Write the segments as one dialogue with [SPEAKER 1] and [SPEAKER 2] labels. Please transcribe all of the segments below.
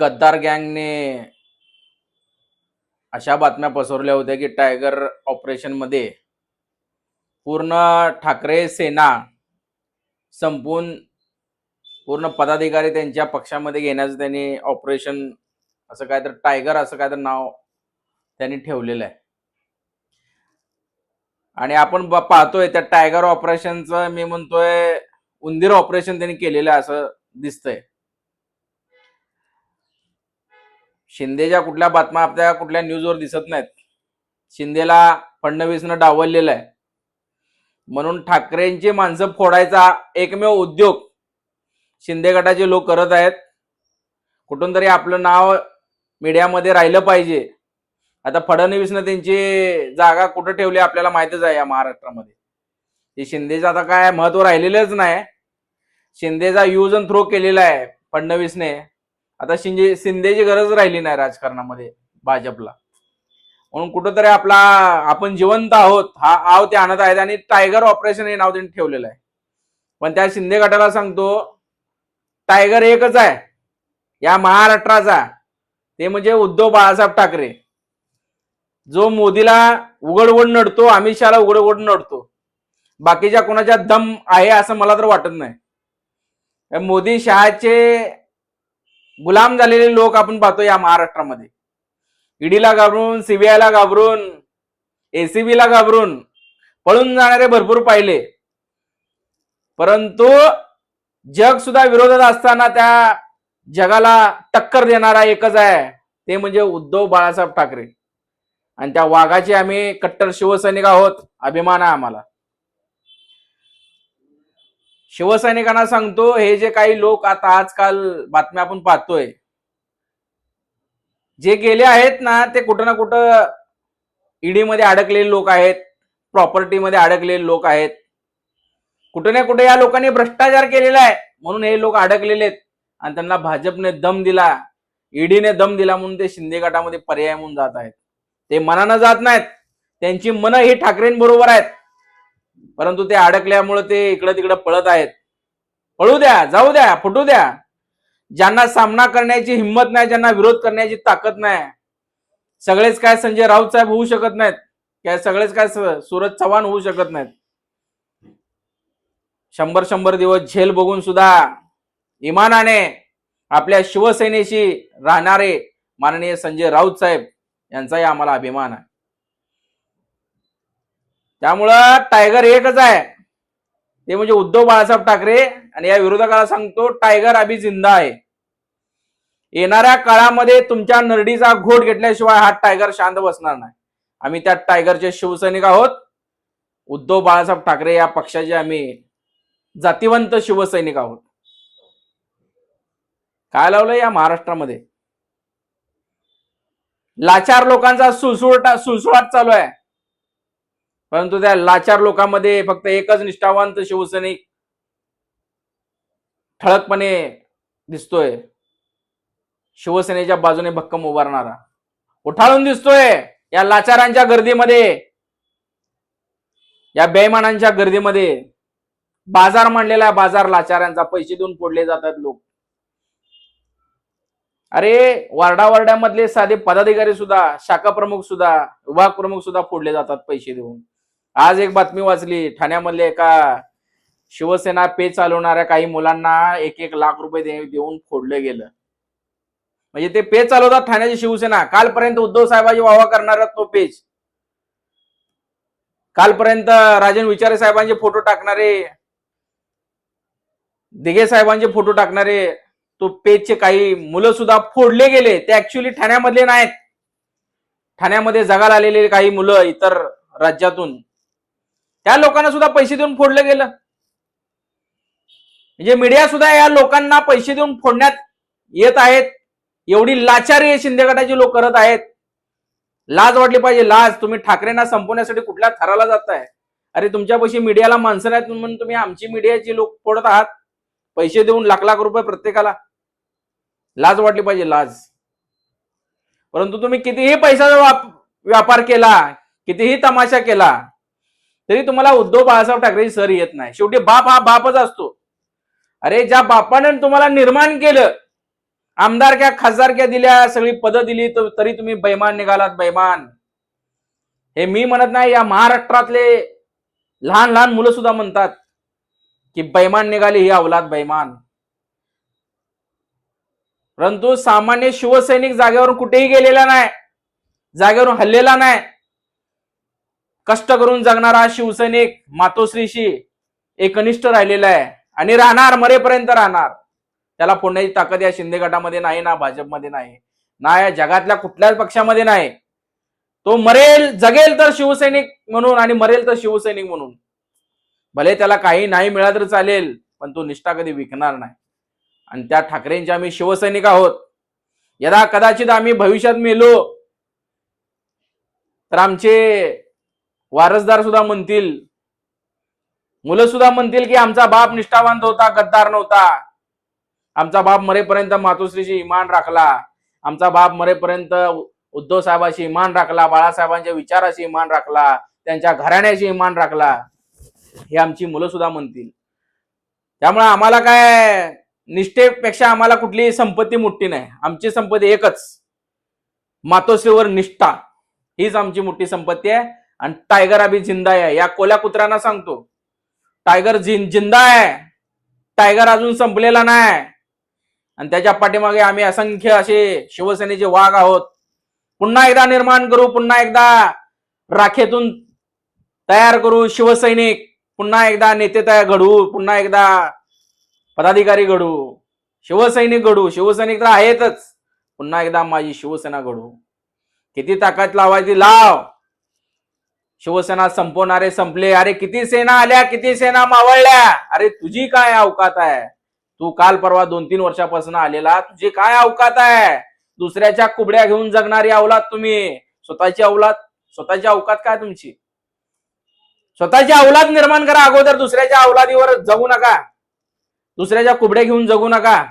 [SPEAKER 1] गद्दार गँगने अशा बातम्या पसरवल्या होत्या की टायगर ऑपरेशनमध्ये पूर्ण ठाकरे सेना संपून पूर्ण पदाधिकारी त्यांच्या पक्षामध्ये घेण्याचं त्यांनी ऑपरेशन असं काय तर टायगर असं काय तर नाव त्यांनी ठेवलेलं आहे. आणि आपण पाहतोय त्या टायगर ऑपरेशनचं मी म्हणतोय उंदीर ऑपरेशन त्यांनी केलेलं आहे असं दिसतंय. शिंदेच्या कुठल्या बातम्या आपल्या कुठल्या न्यूजवर दिसत नाहीत. शिंदेला फडणवीसनं डावललेलं आहे. म्हणून ठाकरेंची माणसं फोडायचा एकमेव उद्योग शिंदे गटाचे लोक करत आहेत. कुठून तरी आपलं नाव मीडियामध्ये राहिलं पाहिजे. आता फडणवीसनं त्यांची जागा कुठं ठेवली आपल्याला माहितच आहे या महाराष्ट्रामध्ये. ते शिंदेचं आता काय महत्त्व राहिलेलंच नाही. शिंदेचा यूज अँड थ्रो केलेला आहे फडणवीसने. आता शिंदे शिंदेची गरज राहिली नाही राजकारणामध्ये भाजपला. म्हणून कुठंतरी आपला आपण जिवंत आहोत हा आव ते आणत आहेत आणि टायगर ऑपरेशन हे नाव त्यांनी ठेवलेलं आहे. पण त्या शिंदे गटाला सांगतो टायगर एकच आहे या महाराष्ट्राचा ते म्हणजे उद्धव बाळासाहेब ठाकरे. जो मोदीला उघड नडतो अमित शहाला उघड नडतो. बाकीच्या कोणाच्या दम आहे असं मला तर वाटत नाही. मोदी शहाचे गुलाम झालेले लोक आपण पाहतो या महाराष्ट्रामध्ये. ईडीला घाबरून सीबीआयला घाबरून एसीबी ला घाबरून पळून जाणारे भरपूर पाहिले. परंतु जग सुद्धा विरोधात असताना त्या जगाला टक्कर देणारा एकच आहे ते म्हणजे उद्धव बाळासाहेब ठाकरे. आणि त्या वाघाचे आम्ही कट्टर शिवसैनिक आहोत अभिमान आहे आम्हाला. शिवसैनिकांना सांगतो हे जे काही लोक आता आजकाल बातम्या आपण पाहतोय जे गेले आहेत ना ते कुठं ना कुठं ईडीमध्ये अडकलेले लोक आहेत प्रॉपर्टीमध्ये अडकलेले लोक आहेत. कुठे ना कुठे या लोकांनी भ्रष्टाचार केलेला आहे म्हणून हे लोक अडकलेले आहेत. आणि त्यांना भाजपने दम दिला ईडीने दम दिला म्हणून ते शिंदे गटामध्ये पर्याय म्हणून जात आहेत. ते मनानं जात नाहीत. त्यांची मनं ही ठाकरेंबरोबर आहेत. परंतु ते अडकल्यामुळे ते इकडं तिकडं पळत आहेत. पळू द्या जाऊ द्या फुटू द्या. ज्यांना सामना करण्याची हिंमत नाही ज्यांना विरोध करण्याची ताकद नाही सगळेच काय संजय राऊत साहेब होऊ शकत नाहीत काय सगळेच काय सूरज चव्हाण होऊ शकत नाहीत. शंभर शंभर दिवस झेल बघून सुद्धा इमानाने आपल्या शिवसेनेशी राहणारे माननीय संजय राऊत साहेब यांचाही आम्हाला अभिमान आहे. त्यामुळं टायगर एकच आहे. ते म्हणजे उद्धव बाळासाहेब ठाकरे आणि या विरोधकाला सांगतो टायगर अभि जिंदा आहे. येणाऱ्या काळामध्ये तुमच्या नरडीचा घोट घेतल्याशिवाय हा टायगर शांत बसणार नाही. आम्ही त्या टायगरचे शिवसैनिक आहोत. उद्धव बाळासाहेब ठाकरे या पक्षाचे आम्ही जातीवंत शिवसैनिक आहोत. काय लावलं या महाराष्ट्रामध्ये? लाचार लोकांचा सुळसुळटा सुळसुळाट चालू आहे. परंतु त्या लाचार लोकांमध्ये फक्त एकच निष्ठावंत शिवसैनिक ठळकपणे दिसतोय. शिवसेनेच्या बाजूने भक्कम उभारणारा. उठाळून दिसतोय या लाचारांच्या गर्दीमध्ये. या बेमानांच्या गर्दीमध्ये. बाजार मांडलेला बाजार लाचारांचा पैसे देऊन फोडले जातात लोक. अरे वार्डा वार्ड्यामधले साधे पदाधिकारी सुद्धा शाखा प्रमुख सुद्धा विभाग प्रमुख सुद्धा फोडले जातात पैसे देऊन. आज एक बातमी वाचली. ठाण्यामधले एका शिवसेना पे चालवणाऱ्या काही मुलांना एक एक लाख रुपये दे- देऊन फोडलं गेलं. म्हणजे ते पेज चालवतात ठाण्याची शिवसेना. कालपर्यंत उद्धव साहेबांची वाहवा करणारा तो पेज कालपर्यंत राजन विचारे साहेबांचे फोटो टाकणारे दिघे साहेबांचे फोटो टाकणारे तो पेजचे काही मुलं सुद्धा फोडले गेले. ते ऍक्च्युली ठाण्यामधले नाहीत. ठाण्यामध्ये जगाला आलेले काही मुलं इतर राज्यातून. त्या लोकांना सुद्धा पैसे देऊन फोडलं गेलं. म्हणजे मीडिया सुद्धा या लोकांना पैसे देऊन फोडण्यात येत आहेत. एवढी लाचारी हे शिंदे गटाचे लोक करत आहेत. लाज वाटली पाहिजे लाज. तुम्ही ठाकरेंना संपवण्यासाठी कुठल्या थराला जाताय? अरे तुमच्यापाशी मीडियाला माणसं नाहीत म्हणून तुम्ही आमची मीडियाची लोक फोडत आहात पैसे देऊन लाख लाख रुपये प्रत्येकाला. लाज वाटली पाहिजे लाज. परंतु तुम्ही कितीही पैशाचा व्यापार केला कितीही तमाशा केला तरी तुम्हाला उद्धव बाळासाहेब ठाकरे सर येत नाही. शेवटी बाप हा बापच असतो. अरे ज्या बापाने तुम्हाला निर्माण केलं आमदारक्या खासदारक्या दिल्या सगळी पदं दिली तर- तरी तुम्ही बैमान निघालात बैमान हे मी म्हणत नाही या महाराष्ट्रातले लहान लहान मुलं सुद्धा म्हणतात की बैमान निघाली ही अवलाद बैमान परंतु सामान्य शिवसैनिक जागेवरून कुठेही गेलेला नाही जागेवरून हल्लेला नाही कष्ट करून जगणारा शिवसैनिक मातोश्रीशी एकनिष्ठ राहिलेला आहे. आणि राहणार मरेपर्यंत राहणार. त्याला फोडण्याची ताकद या शिंदे गटामध्ये नाही ना भाजपमध्ये नाही ना या जगातल्या कुठल्याच पक्षामध्ये नाही. तो मरेल जगेल तर शिवसैनिक म्हणून आणि मरेल तर शिवसैनिक म्हणून. भले त्याला काही नाही मिळालं तर चालेल पण तो निष्ठा कधी विकणार नाही. आणि त्या ठाकरेंचे आम्ही शिवसैनिक आहोत. यदा कदाचित आम्ही भविष्यात मेलो तर आमचे वारसदार सुद्धा म्हणतील. मुलं सुद्धा म्हणतील की आमचा बाप निष्ठावंत होता गद्दार नव्हता. आमचा बाप मरेपर्यंत मातोश्रीशी इमान राखला. आमचा बाप मरेपर्यंत उद्धव साहेबाशी इमान राखला बाळासाहेबांच्या विचाराशी इमान राखला त्यांच्या घराण्याशी इमान राखला. हे आमची मुलं सुद्धा म्हणतील. त्यामुळे आम्हाला काय निष्ठेपेक्षा आम्हाला कुठली संपत्ती मोठी नाही. आमची संपत्ती एकच. मातोश्रीवर निष्ठा. हीच आमची मोठी संपत्ती आहे. आणि टायगर अभि जिंदा आहे. या कोल्या कुत्र्यांना सांगतो. टायगर जिन जिंदा आहे. टायगर अजून संपलेला नाही आणि त्याच्या पाठीमागे आम्ही असंख्य असे शिवसेनेचे वाघ आहोत. पुन्हा एकदा निर्माण करू पुन्हा एकदा राखेतून तयार करू शिवसैनिक. पुन्हा एकदा नेते तयार घडवू पुन्हा एकदा पदाधिकारी घडू. शिवसैनिक घडू. शिवसैनिक तर आहेतच. पुन्हा एकदा माझी शिवसेना घडू. किती ताकद लावायची लाव. शिवसेना संपवणारे संपले. अरे किती सेना आल्या किती सेना मावळल्या? अरे तुझी काय अवकात आहे? तू काल परवा दोन तीन वर्षापासून आलेला तुझी काय अवकात आहे? दुसऱ्याच्या कुबड्या घेऊन जगणारी अवलाद तुम्ही. स्वतःची अवलाद स्वतःची अवकात काय तुमची? स्वतःची अवलाद निर्माण करा अगोदर दुसऱ्याच्या अवलादीवर जगू नका. दुसऱ्याच्या कुबड्या घेऊन जगू नका.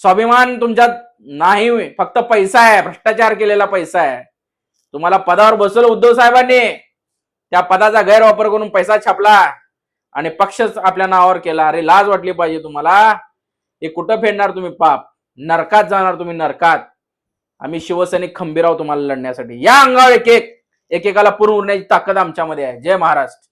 [SPEAKER 1] स्वाभिमान तुमच्यात नाही फक्त पैसा आहे भ्रष्टाचार केलेला पैसा आहे. तुम्हाला पदावर बसवलं उद्धव साहेबांनी. त्या पदाचा गैरवापर करून पैसा छापला आणि पक्षच आपल्या नावावर केला. अरे लाज वाटली पाहिजे तुम्हाला. हे कुठं फेडणार तुम्ही पाप? नरकात जाणार तुम्ही नरकात. आम्ही शिवसैनिक खंबीराव तुम्हाला लढण्यासाठी. या अंगावर एक एक एकेकाला पूर्ण उरण्याची ताकद आमच्यामध्ये आहे. जय महाराष्ट्र.